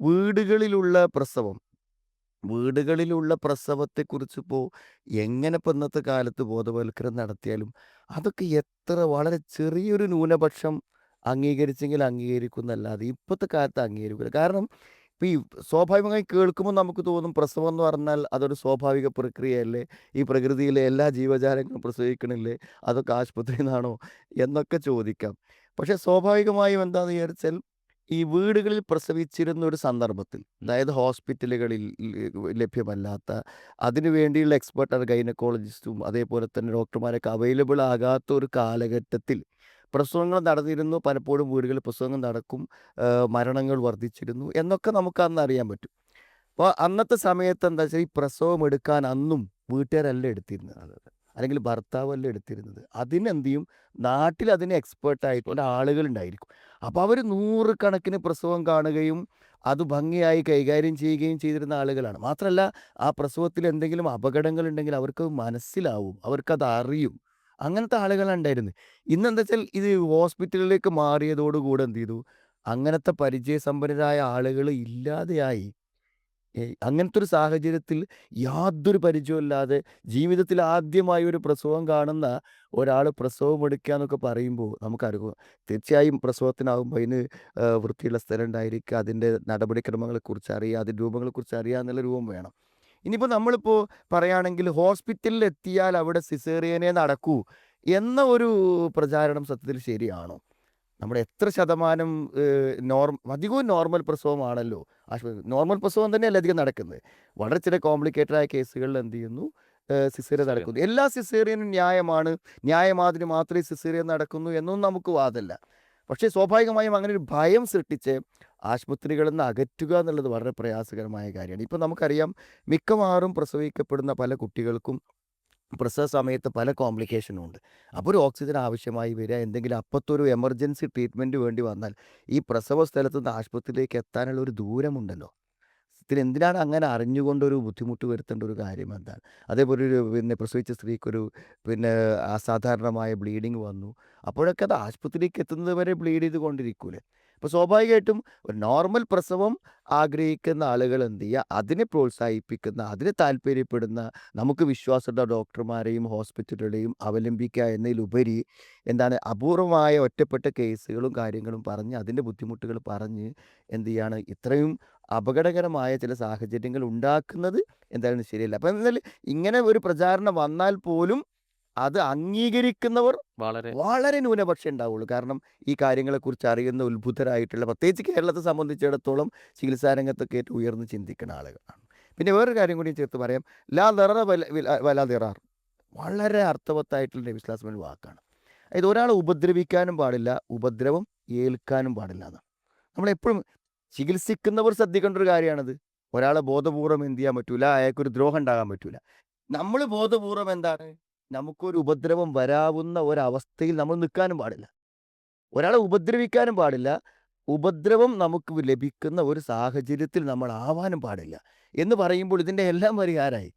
വീടുകളിലുള്ള പ്രസവം. വീടുകളിലുള്ള പ്രസവത്തെക്കുറിച്ചിപ്പോ എങ്ങനെ ഇപ്പം ഇന്നത്തെ കാലത്ത് ബോധവൽക്കരണം നടത്തിയാലും, അതൊക്കെ എത്ര വളരെ ചെറിയൊരു ന്യൂനപക്ഷം അംഗീകരിച്ചെങ്കിൽ അംഗീകരിക്കുന്നല്ലാതെ ഇപ്പോഴത്തെ കാലത്ത് അംഗീകരിക്കില്ല കാരണം ഇപ്പോൾ ഈ സ്വാഭാവികമായി കേൾക്കുമ്പോൾ നമുക്ക് തോന്നും പ്രസവം എന്ന് പറഞ്ഞാൽ അതൊരു സ്വാഭാവിക പ്രക്രിയയല്ലേ? ഈ പ്രകൃതിയിലെ എല്ലാ ജീവജാലങ്ങളും പ്രസവിക്കണില്ലേ? അതൊക്കെ ആശുപത്രിയിൽ നിന്നാണോ എന്നൊക്കെ ചോദിക്കാം. പക്ഷേ സ്വാഭാവികമായും എന്താണെന്ന് വിചാരിച്ചാൽ ഈ വീടുകളിൽ പ്രസവിച്ചിരുന്ന ഒരു സന്ദർഭത്തിൽ, അതായത് ഹോസ്പിറ്റലുകളിൽ ലഭ്യമല്ലാത്ത, അതിനു വേണ്ടിയുള്ള എക്സ്പെർട്ട് ഗൈനക്കോളജിസ്റ്റും അതേപോലെ തന്നെ ഡോക്ടർമാരൊക്കെ അവൈലബിൾ ആകാത്ത ഒരു കാലഘട്ടത്തിൽ പ്രസവങ്ങൾ നടന്നിരുന്നു. പലപ്പോഴും വീടുകളിൽ പ്രസവങ്ങൾ നടക്കും. മരണങ്ങൾ വർദ്ധിച്ചിരുന്നു എന്നൊക്കെ നമുക്ക് അന്ന് അറിയാൻ പറ്റും. അപ്പോൾ അന്നത്തെ സമയത്ത് എന്താ വെച്ചാൽ ഈ പ്രസവം എടുക്കാൻ അന്നും വീട്ടുകാരല്ല എടുത്തിരുന്നത്. അല്ലെങ്കിൽ ഭർത്താവല്ല എടുത്തിരുന്നത്. അതിനെന്ത് ചെയ്യും നാട്ടിൽ അതിന് എക്സ്പെർട്ട് ആയിട്ടുള്ള ആളുകളുണ്ടായിരിക്കും. അപ്പൊ അവർ നൂറുകണക്കിന് പ്രസവം കാണുകയും അത് ഭംഗിയായി കൈകാര്യം ചെയ്യുകയും ചെയ്തിരുന്ന ആളുകളാണ്. മാത്രമല്ല ആ പ്രസവത്തിൽ എന്തെങ്കിലും അപകടങ്ങൾ ഉണ്ടെങ്കിൽ അവർക്ക് മനസ്സിലാവും. അവർക്കത് അറിയും. അങ്ങനത്തെ ആളുകളാണ് ഉണ്ടായിരുന്നത്. ഇന്നെന്താച്ചാൽ ഇത് ഹോസ്പിറ്റലിലേക്ക് മാറിയതോടുകൂടെ എന്ത് ചെയ്തു, അങ്ങനത്തെ പരിചയസമ്പന്നരായ ആളുകൾ ഇല്ലാതെയായി. അങ്ങനത്തെ ഒരു സാഹചര്യത്തിൽ യാതൊരു പരിചയമില്ലാതെ ജീവിതത്തിൽ ആദ്യമായി ഒരു പ്രസവം കാണുന്ന ഒരാൾ പ്രസവം എടുക്കുക എന്നൊക്കെ പറയുമ്പോൾ നമുക്കറിയാം തീർച്ചയായും പ്രസവത്തിനാകുമ്പോൾ അതിന് വൃത്തിയുള്ള സ്ഥലം ഉണ്ടായിരിക്കുക, അതിന്റെ നടപടിക്രമങ്ങളെക്കുറിച്ച് അറിയാ, അതിന്റെ രൂപങ്ങളെക്കുറിച്ച് അറിയാ എന്നുള്ള രൂപം വേണം. ഇനിയിപ്പോൾ നമ്മളിപ്പോൾ പറയുകയാണെങ്കിൽ ഹോസ്പിറ്റലിൽ എത്തിയാൽ അവിടെ സിസേറിയനെ നടക്കൂ എന്ന ഒരു പ്രചാരണം സത്യത്തിൽ ശരിയാണോ? നമ്മുടെ എത്ര ശതമാനം നോർമ നോർ അധികവും നോർമൽ പ്രസവമാണല്ലോ ആശുപത്രി നോർമൽ പ്രസവം തന്നെയല്ലേ അധികം നടക്കുന്നത്. വളരെ ചില കോംപ്ലിക്കേറ്റഡ് ആയ കേസുകളിൽ എന്ത് ചെയ്യുന്നു സിസേറിയൻ. നടക്കുന്നു. എല്ലാ സിസേറിയനും ന്യായമാണ്. ന്യായമാതിരി മാത്രമേ സിസേറിയ നടക്കുന്നു എന്നൊന്നും നമുക്ക് വാദമല്ല പക്ഷേ സ്വാഭാവികമായും അങ്ങനെ ഒരു ഭയം സൃഷ്ടിച്ച് ആശുപത്രികളിൽ നിന്ന് അകറ്റുക എന്നുള്ളത് വളരെ പ്രയാസകരമായ കാര്യമാണ്. ഇപ്പം നമുക്കറിയാം മിക്കവാറും പ്രസവിക്കപ്പെടുന്ന പല കുട്ടികൾക്കും പ്രസവ സമയത്ത് പല കോംപ്ലിക്കേഷനും ഉണ്ട്. അപ്പോൾ ഒരു ഓക്സിജൻ ആവശ്യമായി വരിക, എന്തെങ്കിലും അപ്പത്തൊരു എമർജൻസി ട്രീറ്റ്മെന്റ് വേണ്ടി വന്നാൽ ഈ പ്രസവ സ്ഥലത്ത് നിന്ന് ആശുപത്രിയിലേക്ക് എത്താനുള്ള ഒരു ദൂരമുണ്ടല്ലോ. ഇതിനെന്തിനാണ് അങ്ങനെ അറിഞ്ഞുകൊണ്ടൊരു ബുദ്ധിമുട്ട് വരുത്തേണ്ട ഒരു കാര്യം എന്താണ്? അതേപോലെ ഒരു പിന്നെ പ്രസവിച്ച സ്ത്രീക്കൊരു പിന്നെ അസാധാരണമായ ബ്ലീഡിങ് വന്നു. അപ്പോഴൊക്കെ അത് ആശുപത്രിയിലേക്ക് എത്തുന്നത് വരെ ബ്ലീഡ് ചെയ്തുകൊണ്ടിരിക്കൂലേ. അപ്പൊ സ്വാഭാവികമായിട്ടും ഒരു നോർമൽ പ്രസവം ആഗ്രഹിക്കുന്ന ആളുകൾ എന്ത് ചെയ്യുക, അതിനെ പ്രോത്സാഹിപ്പിക്കുന്ന, അതിനെ താല്പര്യപ്പെടുന്ന, നമുക്ക് വിശ്വാസമുള്ള ഡോക്ടർമാരെയും ഹോസ്പിറ്റലുകളെയും അവലംബിക്കുക എന്നതിലുപരി എന്താണ് അപൂർവമായ ഒറ്റപ്പെട്ട കേസുകളും കാര്യങ്ങളും പറഞ്ഞ് അതിന്റെ ബുദ്ധിമുട്ടുകൾ പറഞ്ഞ് എന്ത് ചെയ്യാണ് ഇത്രയും അപകടകരമായ ചില സാഹചര്യങ്ങൾ ഉണ്ടാക്കുന്നത് എന്തായാലും ശരിയല്ല. അപ്പം എന്നാൽ ഇങ്ങനെ ഒരു പ്രചാരണം വന്നാൽ പോലും അത് അംഗീകരിക്കുന്നവർ വളരെ വളരെ ന്യൂനപക്ഷം ഉണ്ടാവുള്ളൂ. കാരണം ഈ കാര്യങ്ങളെക്കുറിച്ച് അറിയുന്ന ഉത്ഭുതരായിട്ടുള്ള പ്രത്യേകിച്ച് കേരളത്തെ സംബന്ധിച്ചിടത്തോളം ചികിത്സാ രംഗത്തൊക്കെ ഏറ്റവും ഉയർന്ന് ചിന്തിക്കുന്ന ആളുകളാണ്. പിന്നെ വേറൊരു കാര്യം കൂടി ചേർത്ത് പറയാം. ലാ ദററ വല ദിറാർ. വളരെ അർത്ഥവത്തായിട്ടുള്ള നബി ഒരു വാക്കാണ്. അതായത് ഒരാളെ ഉപദ്രവിക്കാനും പാടില്ല, ഉപദ്രവം ഏൽക്കാനും പാടില്ല എന്നാണ് നമ്മളെപ്പോഴും ചികിത്സിക്കുന്നവർ ശ്രദ്ധിക്കേണ്ട ഒരു കാര്യമാണിത്. ഒരാളെ ബോധപൂർവം എന്ത് ചെയ്യാൻ പറ്റൂല, അയാൾക്കൊരു ദ്രോഹം ഉണ്ടാകാൻ പറ്റൂല. നമ്മൾ ബോധപൂർവം എന്താണ് നമുക്കൊരു ഉപദ്രവം വരാവുന്ന ഒരവസ്ഥയിൽ നമ്മൾ നിൽക്കാനും പാടില്ല. ഒരാളെ ഉപദ്രവിക്കാനും പാടില്ല. ഉപദ്രവം നമുക്ക് ലഭിക്കുന്ന ഒരു സാഹചര്യത്തിൽ നമ്മൾ ആവാനും പാടില്ല. എന്ന് പറയുമ്പോൾ ഇതിന്റെ എല്ലാം പരിഹാരമായി.